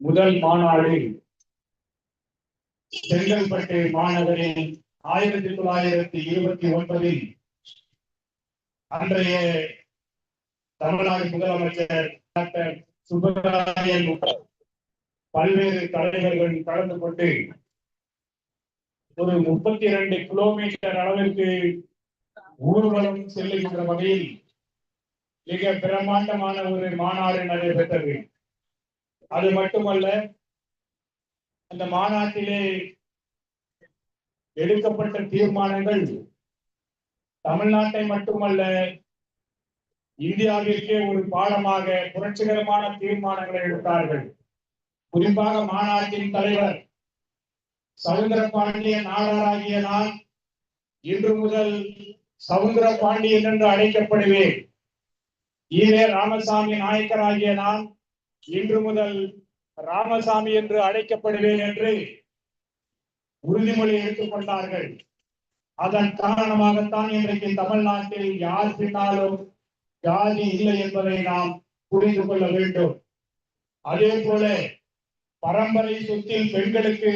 முதல் மாநாடு செங்கல்பட்டு மாநகரில் ஆயிரத்தி தொள்ளாயிரத்தி இருபத்தி ஒன்பதில் அன்றைய தமிழ்நாடு முதலமைச்சர் டாக்டர் சுப்பராயன் பல்வேறு தலைவர்கள் கலந்து கொண்டு ஒரு முப்பத்தி இரண்டு கிலோமீட்டர் அளவிற்கு ஊர்வலம் செல்லுகின்ற வகையில் மிக பிரமாண்டமான ஒரு மாநாடு நடைபெற்றது. அது மட்டுமல்ல அந்த மாநாட்டிலே எடுக்கப்பட்ட தீர்மானங்கள் தமிழ்நாட்டை மட்டுமல்ல இந்தியாவிற்கே ஒரு பாடமாக புரட்சிகரமான தீர்மானங்களை எடுத்தார்கள். குறிப்பாக மாநாட்டின் தலைவர் சவுந்தர பாண்டிய நாடாராகிய நான் இன்று முதல் சவுந்தர பாண்டியன் என்று அழைக்கப்படுவேன். ஈவே ராமசாமி நாயக்கராகிய நான் இன்று முதல் ராமசாமி என்று அழைக்கப்படுவேன் என்று உறுதிமொழி எடுத்துக்கொண்டார்கள் அதன் காரணமாகத்தான் இன்றைக்கு தமிழ்நாட்டில் யார் பின்னாலும் ஜாதி இல்லை என்பதை நாம் புரிந்து கொள்ள வேண்டும். அதே போல பரம்பரை சொத்தில் பெண்களுக்கு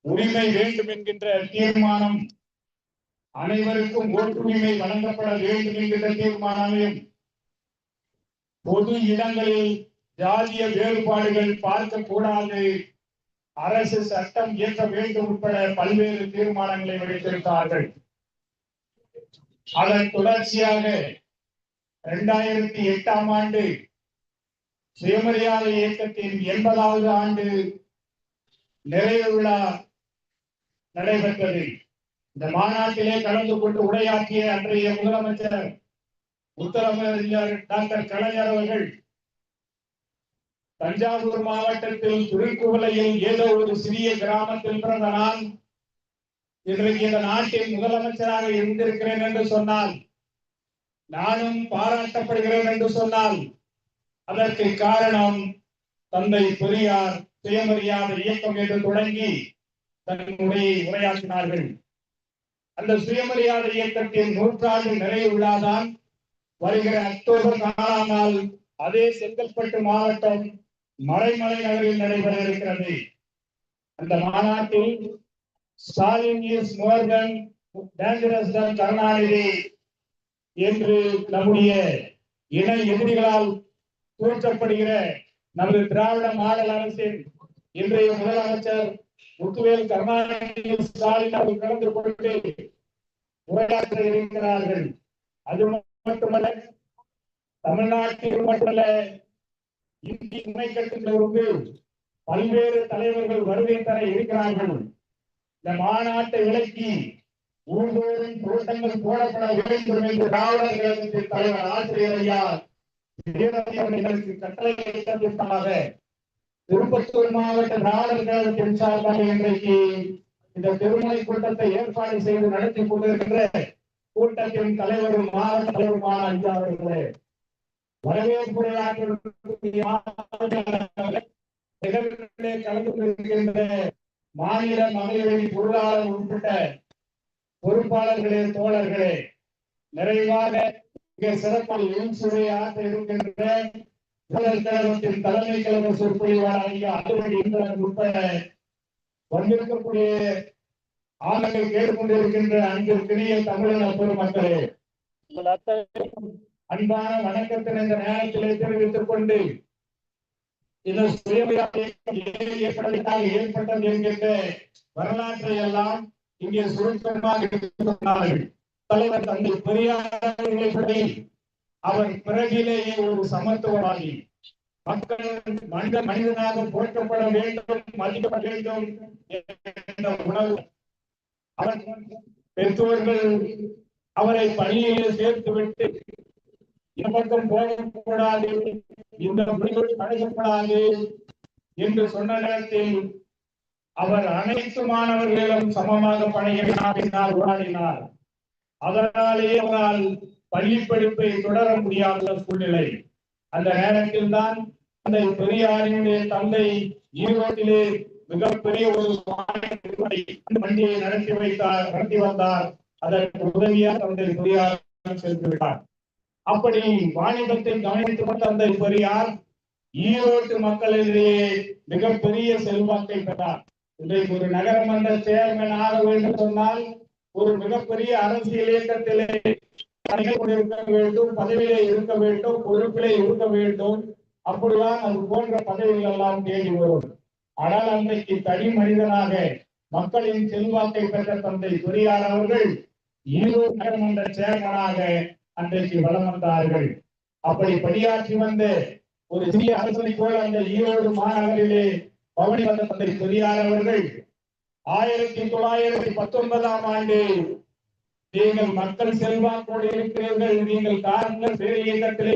உரிமை வேண்டும் என்கின்ற தீர்மானம் அனைவருக்கும் ஓட்டுரிமை வழங்கப்பட வேண்டும் என்கின்ற தீர்மானமே பொது இடங்களில் ஜாதிய வேறுபாடுகள் பார்க்க கூடாது அரசு சட்டம் இயற்ற வேண்டும் உட்பட பல்வேறு தீர்மானங்களை வைத்திருந்தார்கள் அதன் தொடர்ச்சியாக இரண்டாயிரத்தி எட்டாம் ஆண்டு சுயமரியாதை இயக்கத்தின் எண்பதாவது ஆண்டு நிறைவு விழா நடைபெற்றது. இந்த மாநாட்டிலே கலந்து கொண்டு உரையாற்றிய அன்றைய முதலமைச்சர் முத்தரமைச்சர் டாக்டர் கலைஞர் அவர்கள் தஞ்சாவூர் மாவட்டத்தில் திருக்குவளையில் ஏதோ ஒரு சிறிய கிராமத்தில் பிறந்த நான் இன்றைக்கு இந்த நாட்டின் முதலமைச்சராக இருந்திருக்கிறேன் என்று சொன்னால் நானும் பாராட்டப்படுகிறேன் என்று சொன்னால் அதற்கு காரணம் தந்தை பெரியார் சுயமரியாதை இயக்கம் என்று தொடங்கி தன்னுடைய உரையாற்றினார்கள். அந்த சுயமரியாதை இயக்கத்தின் நூற்றாண்டு நிறைவு விழாதான் வருகிற அக்டோபர் நாலாம் நாள் அதே செங்கல்பட்டு மாவட்டம் மறைமலை நகரில் நடைபெற இருக்கிறது. அந்த மாநாட்டில் Stalin is more dangerous Karunanidhi என்று நம்முடைய இன எதிரிகளால் தூற்றப்படுகிற நமது திராவிட மாடல் அரசின் இன்றைய முதலமைச்சர் முத்துவேல் கருணாநிதி ஸ்டாலின் அவர்கள் கலந்து கொண்டு உரையாற்ற இருக்கிறார்கள். அது மட்டுமல்ல தமிழ்நாட்டில் மட்டுமல்ல இந்திய துணைக்கட்டிலிருந்து பல்வேறு தலைவர்கள் வருகை தர இருக்கிறார்கள். இந்த மாநாட்டை விலக்கி ஊர்தோறும் கூட்டங்கள் போடப்பட வேண்டும் என்று திராவிடர் கழகத்தின் தலைவர் ஆசிரியர் ஐயா வீரமணி கட்டளையிட்டதற்காக திருப்பத்தூர் மாவட்ட திராவிடர் கழகத்தின் சார்பாக இன்றைக்கு இந்த திருமலை கூட்டத்தை ஏற்பாடு செய்து நடத்தி கொண்டிருக்கின்ற கூட்டத்தின் தலைவரும் மாவட்ட தலைவருமான ஐயா அவர்களே வரவேற்புரையாற்றிய கலந்து கொள்கின்ற மாநில மகளிரின் பொருளாளர் உட்பட்ட பொறுப்பாளர்களே தோழர்களே நிறைவாக மிக சிறப்பாக எழுச்சுரை ஆற்ற இருக்கின்ற கழகத்தின் தலைமை கழக சொற்பொழிவாளர் ஐயா அதுவடி இந்திரன் உட்பட வந்திருக்கக்கூடிய ஆண்கள் கேட்டுக்கொண்டிருக்கின்ற அன்பிற்கினிய தமிழக பெருமக்களே அன்பான வணக்கத்தின் இந்த நேரத்திலே தெரிவித்துக் கொண்டு இந்த சுயமரியாதை ஏற்பட்டது என்கின்ற வரலாற்றை எல்லாம் இங்கே சுருக்கமாக சொன்னார்கள் தலைவர் தந்தை பெரியாரை பற்றி அவர் பிறகிலேயே ஒரு சமத்துவவாதி. மக்கள் மனித மனிதனாக போற்றப்பட வேண்டும் மதிக்கப்பட வேண்டும் என்ற உணர்வு அவர் பெற்றோர்கள் அவரை பணியில் சேர்த்து விட்டு இந்த போகக்கூடாது இந்த முடிவுகள் அழைக்கப்படாது என்று சொன்ன நேரத்தில் அவர் அனைத்து மாணவர்களிடம் சமமாக பணியினார் உராடினார் அதனாலேயே அவரால் பள்ளி படிப்பை தொடர முடியாத சூழ்நிலை. அந்த நேரத்தில் தான் தந்தை பெரியாரினுடைய தந்தை ஈரோட்டிலே மிகப்பெரிய ஒரு வண்டியை நடத்தி வைத்தார் நடத்தி வந்தார். அதற்கு உதவியாக தந்தை பெரியார் சென்றுவிட்டார் அப்படி வாணிபத்தில் கவனித்து கொண்ட தந்தை பெரியார் ஈரோட்டு மக்களிடையே மிகப்பெரிய செல்வாக்கை பெற்றார். இன்றைக்கு ஒரு நகரமன்ற சேர்மன் ஆக வேண்டும் சொன்னால் ஒரு மிகப்பெரிய அரசியல் இயக்கத்திலே இருக்க வேண்டும் பதவியிலே இருக்க வேண்டும் பொறுப்பிலே இருக்க வேண்டும். அப்படிதான் அது போன்ற பதவிகள் எல்லாம் தேடி வரும். ஆனால் அன்றைக்கு தனி மனிதனாக மக்களின் செல்வாக்கை பெற்ற தந்தை பெரியார் அவர்கள் ஈரோடு நகரமன்ற சேர்மனாக அன்றைக்கு வளம் வந்தார்கள். அப்படி பணியாற்றி வந்த ஒரு சிறிய அரசனை போல அந்த ஈரோடு மாநகரிலே பவனி வந்த தந்தை பெரியார் அவர்கள் ஆயிரத்தி தொள்ளாயிரத்தி பத்தொன்பதாம் ஆண்டு நீங்கள் மக்கள் செல்வாக்கோடு இருக்கிறீர்கள் நீங்கள் காரணங்கள் பேர் இயக்கத்திலே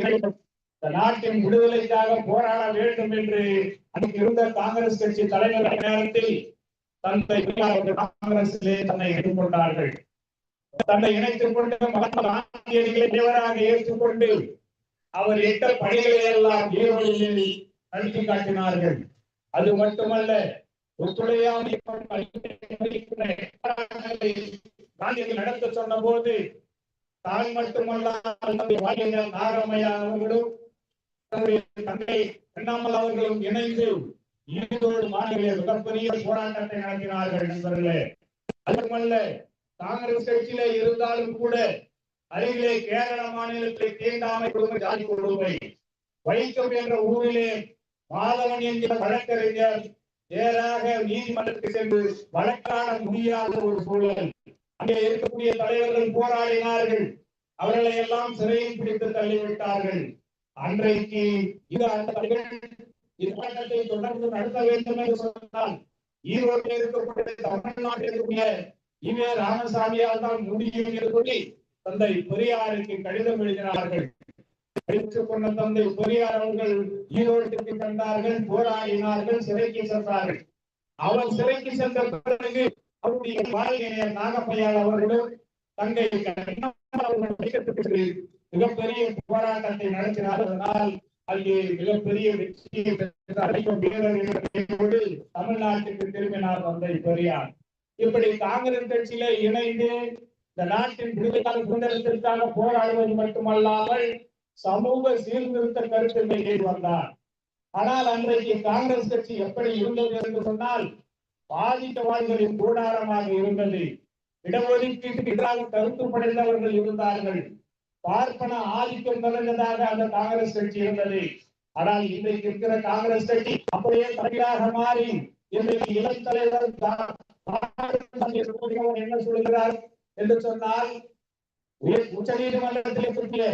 நாட்டின் விடுதலைக்காக போராட வேண்டும் என்று அன்றைக்கு இருந்த காங்கிரஸ் கட்சி தலைவர் நேரத்தில் தந்தை காங்கிரசிலே தன்னை எதிர்கொண்டார்கள் தன்னை இணைத்துக் கொண்டு மகாத்மா காந்தியடிகளை தலைவராக ஏற்றுக்கொண்டு அவர் எட்ட பணிகளை எல்லாம் ஈரோடில் நடத்தி காட்டினார்கள். அது மட்டுமல்ல ஒத்துழையாமை காந்தியடிகள் நடத்த சொன்ன போது தான் மட்டுமல்லாமல் தந்தை வாலியர் அவர்களும் தந்தை அண்ணாமல் அவர்களும் இணைந்து ஈரோடு மாநில மிகப்பெரிய போராட்டத்தை நடத்தினார்கள் நண்பர்களே. அதுமல்ல காங்கிரஸ் கட்சியில இருந்தாலும் கூட அருகிலே கேரள மாநிலத்தை தீண்டாமை கொடுமை ஜாதி கொடுமை வைக்கம் என்ற ஊரிலே மாதவன் என்கிற வழக்கறிஞர் நேராக நீதிமன்றத்துக்கு சென்று வழக்காட முடியாத ஒரு சூழல். அங்கே இருக்கக்கூடிய தலைவர்கள் போராடினார்கள். அவர்களை எல்லாம் சிறையில் பிடித்து தள்ளிவிட்டார்கள். அன்றைக்கு இது அந்த தொடர்ந்து நடத்த வேண்டும் என்று சொன்னால் ஈரோட்டில் இருக்கக்கூடிய தமிழ்நாட்டில் இருக்கக்கூடிய இவே ராமசாமியால் தான் முடியும் என்று சொல்லி தந்தை பெரியாருக்கு கடிதம் எழுதினார்கள். படித்துக் கொண்ட தந்தை பெரியார் அவர்கள் ஈரோட்டுக்கு சென்றார்கள் போராடினார்கள் சிறைக்கு சென்றார்கள். அவர் சிறைக்கு சென்ற பிறகு அவருடைய வாழ்க்கைய நாகப்பையார் அவர்களும் தங்கை மிகப்பெரிய போராட்டத்தை நடத்தினார்கள் அதனால் அங்கே மிகப்பெரிய வெற்றியை பெற்ற வீரர் என்ற பெயரோடு தமிழ்நாட்டுக்கு திரும்பினார் தந்தை பெரியார். இப்படி காங்கிரஸ் கட்சியில இணைந்து இந்த நாட்டின் விடுதலை சுதந்திரத்திற்காக போராடுவது மட்டுமல்லாமல் சமூக சீர்திருத்த கருத்துக்களை ஏறி வந்தார். ஆனால் அன்றைக்கு காங்கிரஸ் கட்சி எப்படி இருந்தது என்று சொன்னால் பாதித்தவாதிகளின் கூடாரமாக இருந்தது. இடஒதுக்கீட்டுக்கு எதிராக கருத்து படைந்தவர்கள் இருந்தார்கள். பார்ப்பன ஆதிக்கம் நிறைந்ததாக அந்த காங்கிரஸ் கட்சி இருந்தது. ஆனால் இன்றைக்கு இருக்கிற காங்கிரஸ் கட்சி அப்படியே தலைவராக மாறி இன்றைக்கு இளம் தலைவர் என்ன சொல்கிறார் என்று சொன்னால் உச்ச நீதிமன்றத்தில் இருக்கக்கூடிய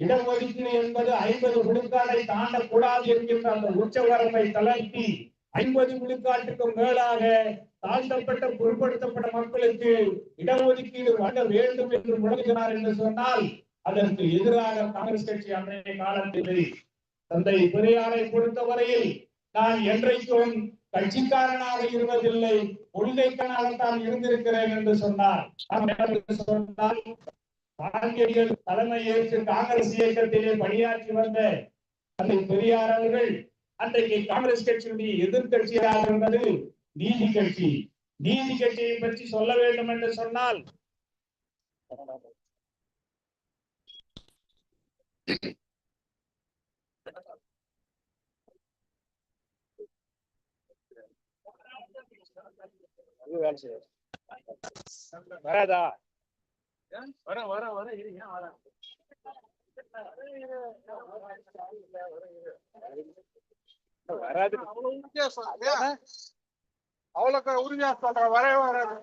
இடஒதுக்கீடு என்பது ஐம்பது விழுக்காடை தாண்டக்கூடாது என்கின்ற அந்த உச்சவரம்பை தளர்த்தி ஐம்பது விழுக்காட்டுக்கும் மேலாக தாழ்த்தப்பட்ட பொருட்படுத்தப்பட்ட மக்களுக்கு இடஒதுக்கீடு வழங்க வேண்டும் என்று முழங்குகிறார் என்று சொன்னால் அதற்கு எதிராக காங்கிரஸ் கட்சி அன்றைய காலத்தில் தந்தை பெரியாரை பொறுத்தவரையில் நான் என்றைக்கும் கட்சிக்காரனாக இருவதில்லை தான் இருந்திருக்கிறேன் என்று சொன்னார். சொன்னால் காந்தியடிகள் தலைமை ஏற்று காங்கிரஸ் இயக்கத்திலே பணியாற்றி வந்த தந்தை பெரியார் அவர்கள் அன்றைக்கு காங்கிரஸ் கட்சியினுடைய எதிர்கட்சியாக இருந்தது நீதி கட்சி. நீதி கட்சியை பற்றி சொல்ல வேண்டும் என்று சொன்னால் வராதா? வர வர வர இருங்க வர వరాదు అవులక ఊరు చేస్తాడు వరే వరాదు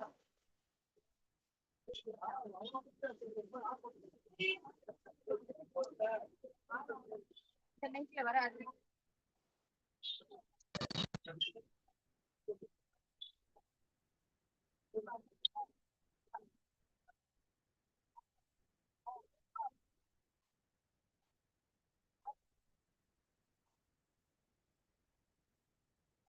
వరాదు